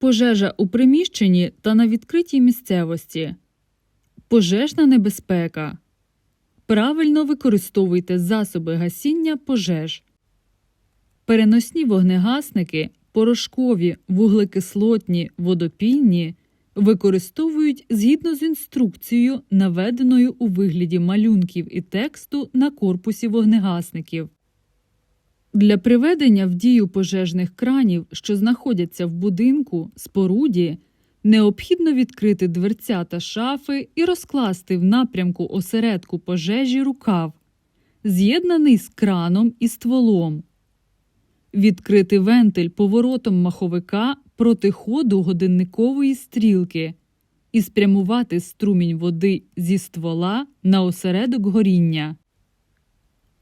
Пожежа у приміщенні та на відкритій місцевості. Пожежна небезпека. Правильно використовуйте засоби гасіння пожеж. Переносні вогнегасники, порошкові, вуглекислотні, водопільні використовують згідно з інструкцією, наведеною у вигляді малюнків і тексту на корпусі вогнегасників. Для приведення в дію пожежних кранів, що знаходяться в будинку, споруді, необхідно відкрити дверця та шафи і розкласти в напрямку осередку пожежі рукав, з'єднаний з краном і стволом. Відкрити вентиль поворотом маховика проти ходу годинникової стрілки і спрямувати струмінь води зі ствола на осередок горіння.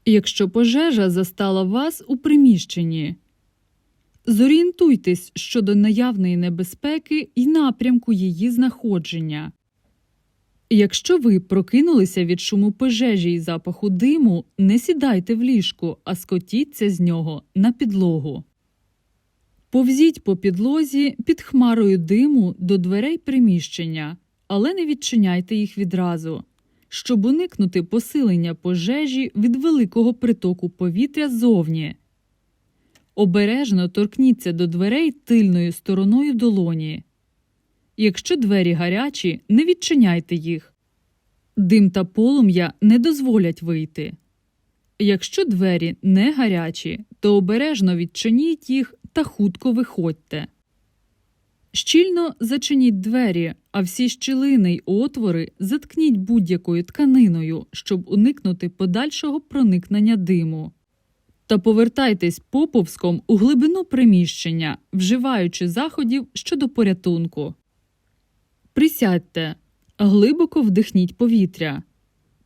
Якщо пожежа застала вас у приміщенні, зорієнтуйтесь щодо наявної небезпеки і напрямку її знаходження. Якщо ви прокинулися від шуму пожежі і запаху диму, не сідайте в ліжку, а скотіться з нього на підлогу. Повзіть по підлозі під хмарою диму до дверей приміщення, але не відчиняйте їх відразу, щоб уникнути посилення пожежі від великого притоку повітря ззовні. Обережно торкніться до дверей тильною стороною долоні. Якщо двері гарячі, не відчиняйте їх. Дим та полум'я не дозволять вийти. Якщо двері не гарячі, то обережно відчиніть їх та хутко виходьте. Щільно зачиніть двері, а всі щілини й отвори заткніть будь-якою тканиною, щоб уникнути подальшого проникнення диму. Та повертайтесь поповзком у глибину приміщення, вживаючи заходів щодо порятунку. Присядьте, глибоко вдихніть повітря.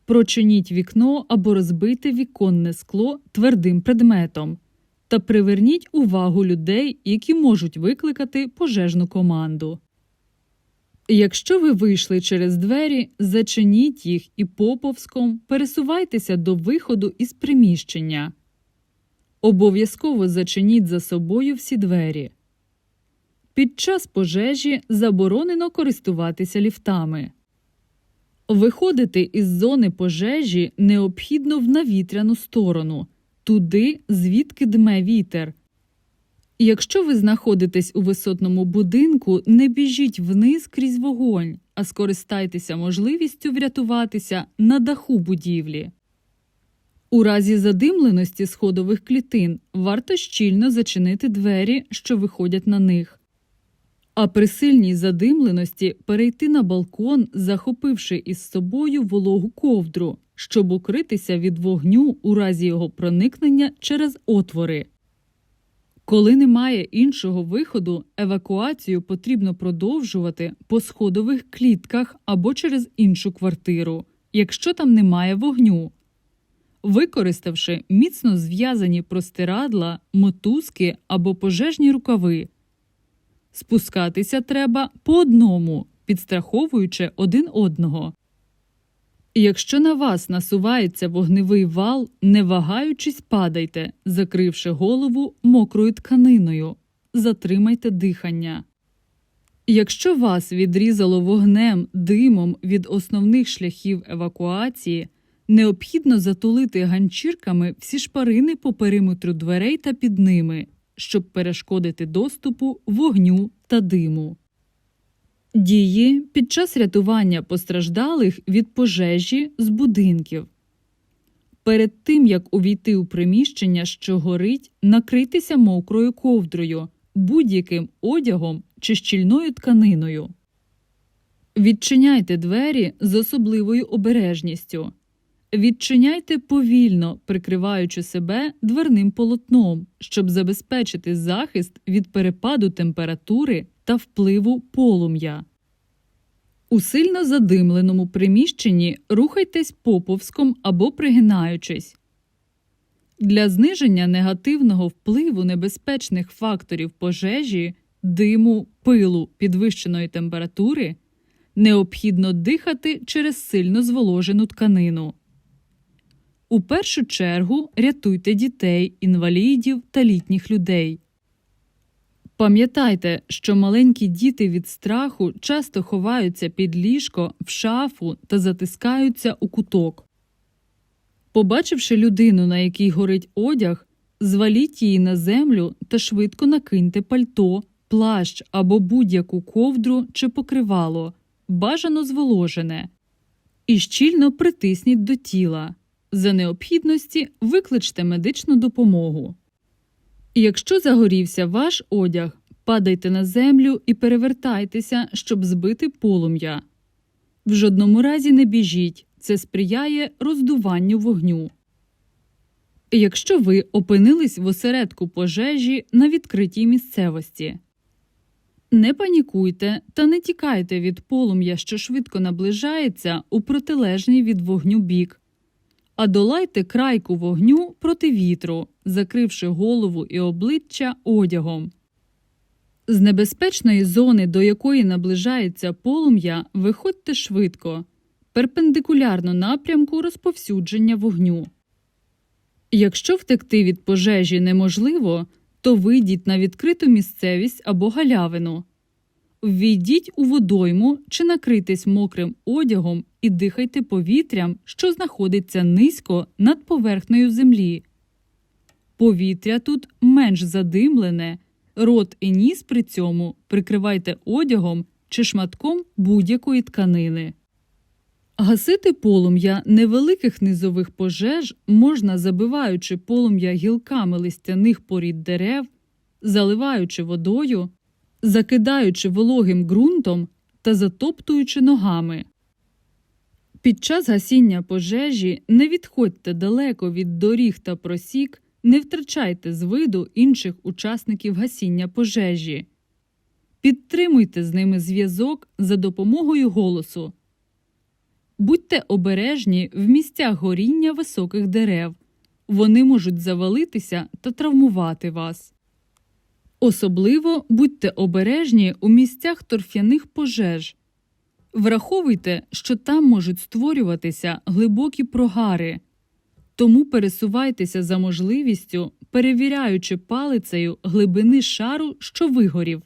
Прочиніть вікно або розбийте віконне скло твердим предметом та приверніть увагу людей, які можуть викликати пожежну команду. Якщо ви вийшли через двері, зачиніть їх і поповзком пересувайтеся до виходу із приміщення. Обов'язково зачиніть за собою всі двері. Під час пожежі заборонено користуватися ліфтами. Виходити із зони пожежі необхідно в навітряну сторону, туди, звідки дме вітер. Якщо ви знаходитесь у висотному будинку, не біжіть вниз крізь вогонь, а скористайтеся можливістю врятуватися на даху будівлі. У разі задимленості сходових клітин варто щільно зачинити двері, що виходять на них. А при сильній задимленості перейти на балкон, захопивши із собою вологу ковдру, щоб укритися від вогню у разі його проникнення через отвори. Коли немає іншого виходу, евакуацію потрібно продовжувати по сходових клітках або через іншу квартиру, якщо там немає вогню. Використавши міцно зв'язані простирадла, мотузки або пожежні рукави. Спускатися треба по одному, підстраховуючи один одного. Якщо на вас насувається вогневий вал, не вагаючись, падайте, закривши голову мокрою тканиною, затримайте дихання. Якщо вас відрізало вогнем, димом від основних шляхів евакуації, необхідно затулити ганчірками всі шпарини по периметру дверей та під ними, щоб перешкодити доступу вогню та диму. Дії під час рятування постраждалих від пожежі з будинків. Перед тим як увійти у приміщення, що горить, накрийтеся мокрою ковдрою, будь-яким одягом чи щільною тканиною. Відчиняйте двері з особливою обережністю. Відчиняйте повільно, прикриваючи себе дверним полотном, щоб забезпечити захист від перепаду температури та впливу полум'я. У сильно задимленому приміщенні рухайтесь поповзком або пригинаючись. Для зниження негативного впливу небезпечних факторів пожежі, диму, пилу, підвищеної температури необхідно дихати через сильно зволожену тканину. У першу чергу рятуйте дітей, інвалідів та літніх людей. Пам'ятайте, що маленькі діти від страху часто ховаються під ліжко, в шафу та затискаються у куток. Побачивши людину, на якій горить одяг, зваліть її на землю та швидко накиньте пальто, плащ або будь-яку ковдру чи покривало, бажано зволожене, і щільно притисніть до тіла. За необхідності викличте медичну допомогу. Якщо загорівся ваш одяг, падайте на землю і перевертайтеся, щоб збити полум'я. В жодному разі не біжіть, це сприяє роздуванню вогню. Якщо ви опинились в осередку пожежі на відкритій місцевості, не панікуйте та не тікайте від полум'я, що швидко наближається у протилежний від вогню бік, а долайте крайку вогню проти вітру, закривши голову і обличчя одягом. З небезпечної зони, до якої наближається полум'я, виходьте швидко, перпендикулярно напрямку розповсюдження вогню. Якщо втекти від пожежі неможливо, то вийдіть на відкриту місцевість або галявину. Ввійдіть у водойму чи накритесь мокрим одягом і дихайте повітрям, що знаходиться низько над поверхнею землі. Повітря тут менш задимлене, рот і ніс при цьому прикривайте одягом чи шматком будь-якої тканини. Гасити полум'я невеликих низових пожеж можна забиваючи полум'я гілками листяних порід дерев, заливаючи водою, закидаючи вологим ґрунтом та затоптуючи ногами. Під час гасіння пожежі не відходьте далеко від доріг та просік, не втрачайте з виду інших учасників гасіння пожежі. Підтримуйте з ними зв'язок за допомогою голосу. Будьте обережні в місцях горіння високих дерев. Вони можуть завалитися та травмувати вас. Особливо будьте обережні у місцях торф'яних пожеж. Враховуйте, що там можуть створюватися глибокі прогари, тому пересувайтеся за можливістю, перевіряючи палицею глибини шару, що вигорів.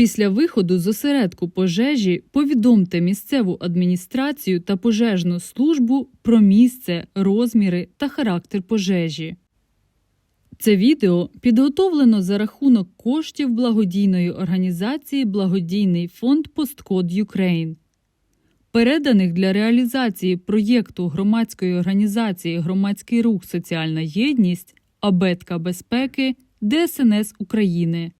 Після виходу з осередку пожежі повідомте місцеву адміністрацію та пожежну службу про місце, розміри та характер пожежі. Це відео підготовлено за рахунок коштів благодійної організації Благодійний фонд Посткод Юкрейн, переданих для реалізації проєкту громадської організації Громадський рух. Соціальна єдність. Абетка безпеки. ДСНС України.